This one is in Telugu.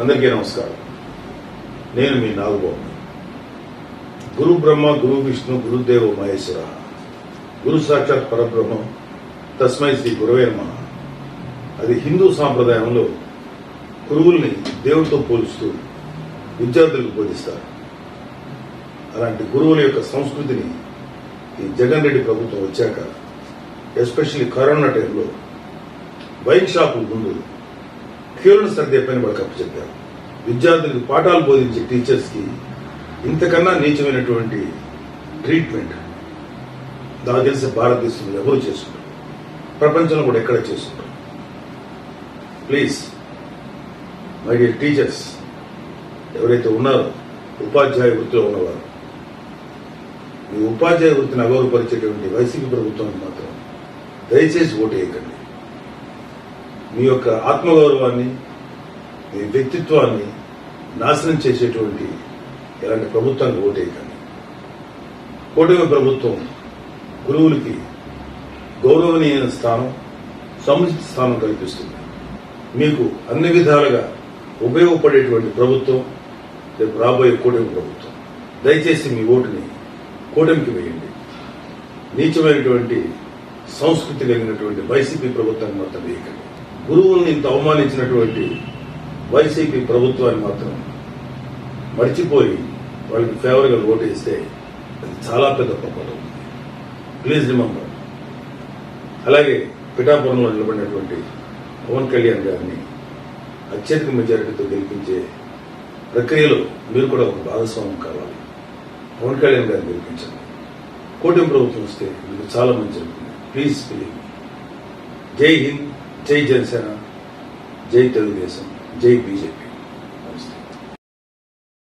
అందరికీ నమస్కారం. నేను మీ నాగబాబు. గురు బ్రహ్మ గురు విష్ణు గురుదేవ మహేశ్వర. గురు సాక్షాత్ పరబ్రహ్మ తస్మై శ్రీ గురవే నమ. అది హిందూ సాంప్రదాయంలో గురువుల్ని దేవుడితో పోలుస్తూ విద్యార్థులకు బోధిస్తారు. అలాంటి గురువుల యొక్క సంస్కృతిని ఈ జగన్ రెడ్డి ప్రభుత్వం వచ్చాక ఎస్పెషల్లీ కరోనా టైంలో వైన్ షాపుల ముందు కేవలం సర్దే పని వాళ్ళకి అప్పచెప్పారు విద్యార్థులకు పాఠాలు బోధించే టీచర్స్కి ఇంతకన్నా నీచమైనటువంటి ట్రీట్మెంట్ నాకు తెలిసి భారతదేశంలో ఎవరు చేసుకుంటారు? ప్రపంచంలో కూడా ఎక్కడ చేసుకుంటారు? ప్లీజ్ మై డియర్ టీచర్స్ ఎవరైతే ఉన్నారో ఉపాధ్యాయ వృత్తిలో ఉన్నవారు మీ ఉపాధ్యాయ వృత్తిని అగౌరవపరిచేటువంటి వైసీపీ ప్రభుత్వానికి మాత్రం దయచేసి ఓటు వేయకండి. మీ యొక్క ఆత్మగౌరవాన్ని మీ వ్యక్తిత్వాన్ని నాశనం చేసేటువంటి ఇలాంటి ప్రభుత్వానికి ఓటేయకండి. కూటమి ప్రభుత్వం గురువులకి గౌరవనీయ స్థానం సముచిత స్థానం కల్పిస్తుంది. మీకు అన్ని విధాలుగా ఉపయోగపడేటువంటి ప్రభుత్వం రేపు రాబోయే కూటమి ప్రభుత్వం. దయచేసి మీ ఓటుని కూటమికి వేయండి. నీచమైనటువంటి సంస్కృతి కలిగినటువంటి వైసీపీ ప్రభుత్వాన్ని మొత్తం వేయకండి. గురువుల్ని ఇంత అవమానించినటువంటి వైసీపీ ప్రభుత్వాన్ని మాత్రం మర్చిపోయి వాళ్ళకి ఫేవర్గా ఓటు వేస్తే అది చాలా పెద్ద పొరపాటు. Please remember. అలాగే పిఠాపురంలో నిలబడినటువంటి పవన్ కళ్యాణ్ గారిని అత్యధిక మెజారిటీతో గెలిపించే ప్రక్రియలో మీరు కూడా ఒక భాగస్వామ్యం కావాలి. పవన్ కళ్యాణ్ గారిని గెలిపించండి. కూటమి ప్రభుత్వం వస్తే మీకు చాలా మంచి ప్లీజ్ బిలీవ్ జై హింద్. జై జనసేన జై తెలుగుదేశం జై బీజేపీ.